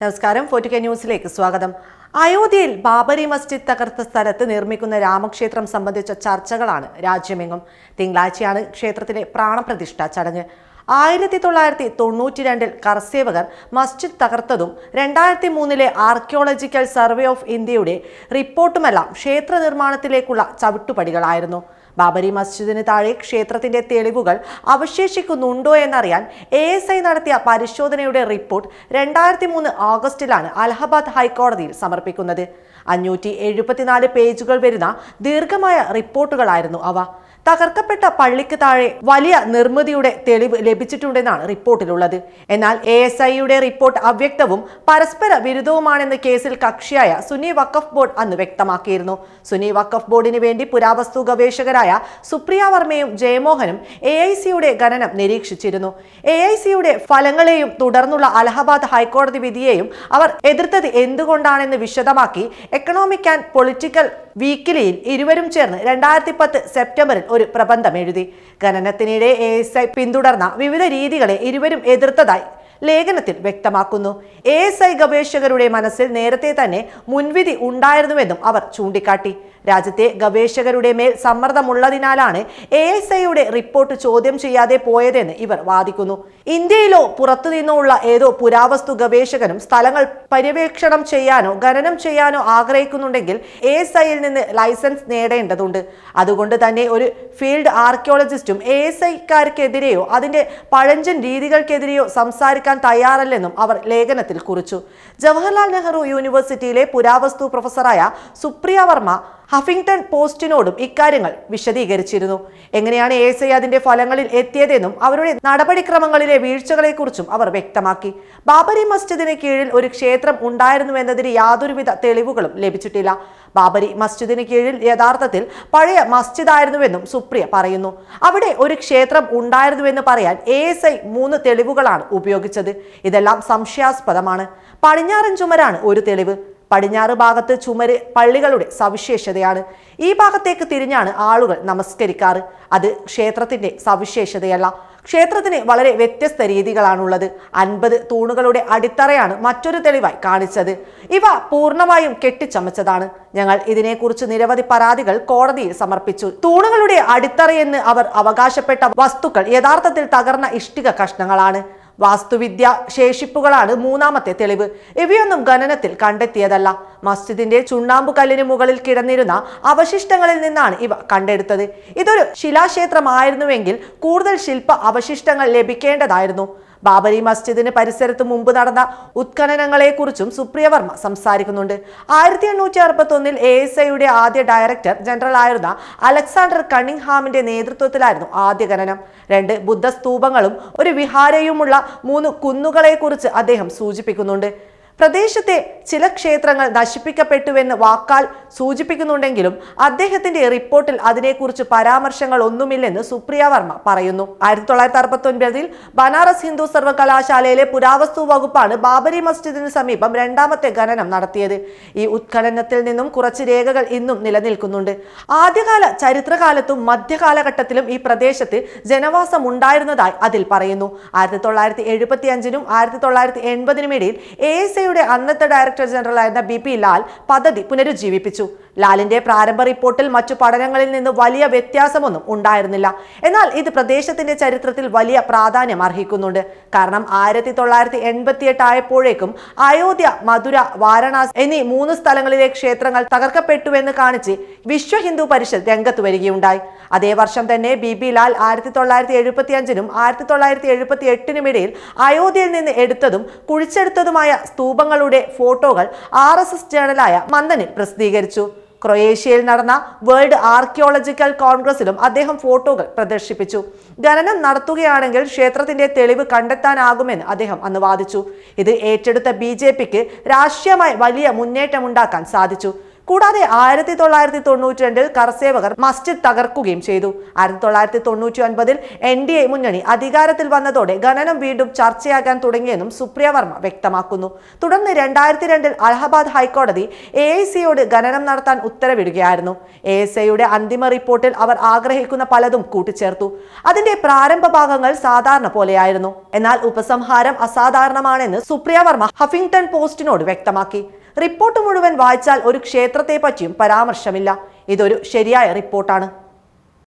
നമസ്കാരം. ഫോർട്ടിക്ക ന്യൂസിലേക്ക് സ്വാഗതം. അയോധ്യയിൽ ബാബരി മസ്ജിദ് തകർത്ത സ്ഥലത്ത് നിർമ്മിക്കുന്ന രാമക്ഷേത്രം സംബന്ധിച്ച ചർച്ചകളാണ് രാജ്യമെങ്ങും. തിങ്കളാഴ്ചയാണ് ക്ഷേത്രത്തിലെ പ്രാണപ്രതിഷ്ഠ ചടങ്ങ്. ആയിരത്തി തൊള്ളായിരത്തി തൊണ്ണൂറ്റി രണ്ടിൽ കർസേവകർ മസ്ജിദ് തകർത്തതും രണ്ടായിരത്തി മൂന്നിലെ ആർക്കിയോളജിക്കൽ സർവേ ഓഫ് ഇന്ത്യയുടെ റിപ്പോർട്ടുമെല്ലാം ക്ഷേത്ര നിർമ്മാണത്തിലേക്കുള്ള ചവിട്ടുപടികളായിരുന്നു. ബാബരി മസ്ജിദിന് താഴെ ക്ഷേത്രത്തിന്റെ തെളിവുകൾ അവശേഷിക്കുന്നുണ്ടോ എന്നറിയാൻ എ എസ് ഐ നടത്തിയ പരിശോധനയുടെ റിപ്പോർട്ട് രണ്ടായിരത്തി മൂന്ന് ഓഗസ്റ്റിലാണ് അലഹബാദ് ഹൈക്കോടതിയിൽ സമർപ്പിക്കുന്നത്. അഞ്ഞൂറ്റി എഴുപത്തിനാല് പേജുകൾ വരുന്ന ദീർഘമായ റിപ്പോർട്ടുകളായിരുന്നു അവ. തകർക്കപ്പെട്ട പള്ളിക്ക് താഴെ വലിയ നിർമ്മിതിയുടെ തെളിവ് ലഭിച്ചിട്ടുണ്ടെന്നാണ് റിപ്പോർട്ടിലുള്ളത്. എന്നാൽ എ എസ് ഐയുടെ റിപ്പോർട്ട് അവ്യക്തവും പരസ്പര വിരുദ്ധവുമാണെന്ന് കേസിൽ കക്ഷിയായ സുനി വഖഫ് ബോർഡ് അന്ന് വ്യക്തമാക്കിയിരുന്നു. സുനി വഖഫ് ബോർഡിന് വേണ്ടി പുരാവസ്തു ഗവേഷകരായ സുപ്രിയ വർമ്മയും ജയമോഹനും എ ഐ സിയുടെ ഖനനം നിരീക്ഷിച്ചിരുന്നു. എ ഐ സിയുടെ ഫലങ്ങളെയും തുടർന്നുള്ള അലഹബാദ് ഹൈക്കോടതി വിധിയെയും അവർ എതിർത്തത് എന്തുകൊണ്ടാണെന്ന് വിശദമാക്കി. എക്കണോമിക് ആൻഡ് പൊളിറ്റിക്കൽ വീക്കിലിയിൽ ഇരുവരും ചേർന്ന് രണ്ടായിരത്തി പത്ത് സെപ്റ്റംബറിൽ ഒരു പ്രബന്ധം എഴുതി. ഖനനത്തിനിടെ എ എസ് ഐ പിന്തുടർന്ന വിവിധ രീതികളെ ഇരുവരും എതിർത്തതായി ലേഖനത്തിൽ വ്യക്തമാക്കുന്നു. എ എസ് ഐ ഗവേഷകരുടെ മനസ്സിൽ നേരത്തെ തന്നെ മുൻവിധി ഉണ്ടായിരുന്നുവെന്നും അവർ ചൂണ്ടിക്കാട്ടി. രാജ്യത്തെ ഗവേഷകരുടെ മേൽ സമ്മർദ്ദമുള്ളതിനാലാണ് എ എസ് ഐയുടെ റിപ്പോർട്ട് ചോദ്യം ചെയ്യാതെ പോയതെന്ന് ഇവർ വാദിക്കുന്നു. ഇന്ത്യയിലോ പുറത്തുനിന്നോ ഉള്ള ഏതോ പുരാവസ്തു ഗവേഷകനും സ്ഥലങ്ങൾ പര്യവേക്ഷണം ചെയ്യാനോ ഖനനം ചെയ്യാനോ ആഗ്രഹിക്കുന്നുണ്ടെങ്കിൽ എ എസ് ഐയിൽ നിന്ന് ലൈസൻസ് നേടേണ്ടതുണ്ട്. അതുകൊണ്ട് തന്നെ ഒരു ഫീൽഡ് ആർക്കിയോളജിസ്റ്റും എ എസ് ഐക്കാർക്കെതിരെയോ അതിന്റെ പഴഞ്ചൻ രീതികൾക്കെതിരെയോ സംസാരിക്കാൻ തയ്യാറല്ലെന്നും അവർ ലേഖനത്തിൽ കുറിച്ചു. ജവഹർലാൽ നെഹ്റു യൂണിവേഴ്സിറ്റിയിലെ പുരാവസ്തു പ്രൊഫസറായ സുപ്രിയ വർമ്മ ഹഫിംഗ്ടൺ പോസ്റ്റിനോടും ഇക്കാര്യങ്ങൾ വിശദീകരിച്ചിരുന്നു. എങ്ങനെയാണ് എ ഐ അതിന്റെ ഫലങ്ങളിൽ എത്തിയതെന്നും അവരുടെ നടപടിക്രമങ്ങളിലെ വീഴ്ചകളെക്കുറിച്ചും അവർ വ്യക്തമാക്കി. ബാബരി മസ്ജിദിന് കീഴിൽ ഒരു ക്ഷേത്രം ഉണ്ടായിരുന്നുവെന്നതിന് യാതൊരുവിധ തെളിവുകളും ലഭിച്ചിട്ടില്ല. ബാബരി മസ്ജിദിന് കീഴിൽ യഥാർത്ഥത്തിൽ പഴയ മസ്ജിദായിരുന്നുവെന്നും സുപ്രിയ പറയുന്നു. അവിടെ ഒരു ക്ഷേത്രം ഉണ്ടായിരുന്നുവെന്ന് പറയാൻ എ എസ് ഐ മൂന്ന് തെളിവുകളാണ് ഉപയോഗിച്ചത്. ഇതെല്ലാം സംശയാസ്പദമാണ്. പടിഞ്ഞാറൻ ചുമരാണ് ഒരു തെളിവ്. പടിഞ്ഞാറ് ഭാഗത്ത് ചുമര് പള്ളികളുടെ സവിശേഷതയാണ്. ഈ ഭാഗത്തേക്ക് തിരിഞ്ഞാണ് ആളുകൾ നമസ്കരിക്കാറ്. അത് ക്ഷേത്രത്തിന്റെ സവിശേഷതയല്ല. ക്ഷേത്രത്തിന് വളരെ വ്യത്യസ്ത രീതികളാണുള്ളത്. അൻപത് തൂണുകളുടെ അടിത്തറയാണ് മറ്റൊരു തെളിവായി കാണിച്ചത്. ഇവ പൂർണമായും കെട്ടിച്ചമച്ചതാണ്. ഞങ്ങൾ ഇതിനെക്കുറിച്ച് നിരവധി പരാതികൾ കോടതിയിൽ സമർപ്പിച്ചു. തൂണുകളുടെ അടിത്തറയെന്ന് അവർ അവകാശപ്പെട്ട വസ്തുക്കൾ യഥാർത്ഥത്തിൽ തകർന്ന ഇഷ്ടിക കഷ്ണങ്ങളാണ്. വാസ്തുവിദ്യ ശേഷിപ്പുകളാണ് മൂന്നാമത്തെ തെളിവ്. ഇവയൊന്നും ഖനനത്തിൽ കണ്ടെത്തിയതല്ല. മസ്ജിദിന്റെ ചുണ്ണാമ്പു കല്ലിന് മുകളിൽ കിടന്നിരുന്ന അവശിഷ്ടങ്ങളിൽ നിന്നാണ് ഇവ കണ്ടെടുത്തത്. ഇതൊരു ശിലാക്ഷേത്രമായിരുന്നുവെങ്കിൽ കൂടുതൽ ശില്പ അവശിഷ്ടങ്ങൾ ലഭിക്കേണ്ടതായിരുന്നു. ബാബരി മസ്ജിദിന് പരിസരത്ത് മുമ്പ് നടന്ന ഉത്ഖനനങ്ങളെക്കുറിച്ചും സുപ്രിയവർമ്മ സംസാരിക്കുന്നുണ്ട്. ആയിരത്തി എണ്ണൂറ്റി അറുപത്തി ഒന്നിൽ എ എസ് ഐയുടെ ആദ്യ ഡയറക്ടർ ജനറൽ ആയിരുന്ന അലക്സാണ്ടർ കണ്ണിംഗ്ഹാമിന്റെ നേതൃത്വത്തിലായിരുന്നു ആദ്യ ഖനനം. രണ്ട് ബുദ്ധസ്തൂപങ്ങളും ഒരു വിഹാരയുമുള്ള മൂന്ന് കുന്നുകളെക്കുറിച്ച് അദ്ദേഹം സൂചിപ്പിക്കുന്നുണ്ട്. പ്രദേശത്തെ ചില ക്ഷേത്രങ്ങൾ നശിപ്പിക്കപ്പെട്ടുവെന്ന് വാക്കാൽ സൂചിപ്പിക്കുന്നുണ്ടെങ്കിലും അദ്ദേഹത്തിന്റെ റിപ്പോർട്ടിൽ അതിനെക്കുറിച്ച് പരാമർശങ്ങൾ ഒന്നുമില്ലെന്ന് സുപ്രിയ വർമ്മ പറയുന്നു. ആയിരത്തി തൊള്ളായിരത്തി ബനാറസ് ഹിന്ദു സർവകലാശാലയിലെ പുരാവസ്തു വകുപ്പാണ് ബാബരി മസ്ജിദിന് സമീപം രണ്ടാമത്തെ ഖനനം നടത്തിയത്. ഈ ഉത്ഖനനത്തിൽ നിന്നും കുറച്ച് രേഖകൾ ഇന്നും നിലനിൽക്കുന്നുണ്ട്. ആദ്യകാല ചരിത്രകാലത്തും മധ്യകാലഘട്ടത്തിലും ഈ പ്രദേശത്ത് ജനവാസം ഉണ്ടായിരുന്നതായി അതിൽ പറയുന്നു. ആയിരത്തി തൊള്ളായിരത്തി എഴുപത്തി അഞ്ചിനും ആയിരത്തി തൊള്ളായിരത്തി എൺപതിനും ഇടയിൽ എ എസ് ഐയുടെ അന്നത്തെ ഡയറക്ടർ ജനറൽ ആയിരുന്ന ബി പി ലാൽ പദ്ധതി പുനരുജ്ജീവിപ്പിച്ചു. ലാലിന്റെ പ്രാരംഭ റിപ്പോർട്ടിൽ മറ്റു പഠനങ്ങളിൽ നിന്ന് വലിയ വ്യത്യാസമൊന്നും ഉണ്ടായിരുന്നില്ല. എന്നാൽ ഇത് പ്രദേശത്തിന്റെ ചരിത്രത്തിൽ വലിയ പ്രാധാന്യം അർഹിക്കുന്നുണ്ട്. കാരണം ആയിരത്തി തൊള്ളായിരത്തി എൺപത്തി എട്ട് ആയപ്പോഴേക്കും അയോധ്യ മധുര വാരണാസി എന്നീ മൂന്ന് സ്ഥലങ്ങളിലെ ക്ഷേത്രങ്ങൾ തകർക്കപ്പെട്ടുവെന്ന് കാണിച്ച് വിശ്വ ഹിന്ദു പരിഷത്ത് രംഗത്ത് വരികയുണ്ടായി. അതേ വർഷം തന്നെ ബി ബി ലാൽ ആയിരത്തി തൊള്ളായിരത്തി എഴുപത്തി അഞ്ചിനും ആയിരത്തി തൊള്ളായിരത്തി എഴുപത്തി എട്ടിനും ഇടയിൽ അയോധ്യയിൽ നിന്ന് എടുത്തതും കുഴിച്ചെടുത്തതുമായ സ്തൂപങ്ങളുടെ ഫോട്ടോകൾ ആർ എസ് എസ് ജേണലായ മന്ദനിൽ പ്രസിദ്ധീകരിച്ചു. ക്രൊയേഷ്യയിൽ നടന്ന വേൾഡ് ആർക്കിയോളജിക്കൽ കോൺഗ്രസിലും അദ്ദേഹം ഫോട്ടോകൾ പ്രദർശിപ്പിച്ചു. ഖനനം നടത്തുകയാണെങ്കിൽ ക്ഷേത്രത്തിന്റെ തെളിവ് കണ്ടെത്താനാകുമെന്ന് അദ്ദേഹം അന്ന് വാദിച്ചു. ഇത് ഏറ്റെടുത്ത ബി രാഷ്ട്രീയമായി വലിയ മുന്നേറ്റമുണ്ടാക്കാൻ സാധിച്ചു. കൂടാതെ ആയിരത്തി തൊള്ളായിരത്തി തൊണ്ണൂറ്റി രണ്ടിൽ കർസേവകർ മസ്ജിദ് തകർക്കുകയും ചെയ്തു. ആയിരത്തി തൊള്ളായിരത്തി തൊണ്ണൂറ്റി ഒൻപതിൽ എൻ ഡി എ മുന്നണി അധികാരത്തിൽ വന്നതോടെ ഖനനം വീണ്ടും ചർച്ചയാകാൻ തുടങ്ങിയെന്നും സുപ്രിയ വർമ്മ വ്യക്തമാക്കുന്നു. തുടർന്ന് രണ്ടായിരത്തി രണ്ടിൽ അലഹബാദ് ഹൈക്കോടതി എ ഐ സിയോട് ഖനനം നടത്താൻ ഉത്തരവിടുകയായിരുന്നു. എ എസ് ഐയുടെ അന്തിമ റിപ്പോർട്ടിൽ അവർ ആഗ്രഹിക്കുന്ന പലതും കൂട്ടിച്ചേർത്തു. അതിന്റെ പ്രാരംഭ ഭാഗങ്ങൾ സാധാരണ പോലെയായിരുന്നു. എന്നാൽ ഉപസംഹാരം അസാധാരണമാണെന്ന് സുപ്രിയ വർമ്മ ഹഫിംഗ്ടൺ പോസ്റ്റിനോട് വ്യക്തമാക്കി. റിപ്പോർട്ട് മുഴുവൻ വായിച്ചാൽ ഒരു ക്ഷേത്രത്തെ പറ്റിയും പരാമർശമില്ല. ഇതൊരു ശരിയായ റിപ്പോർട്ടാണ്.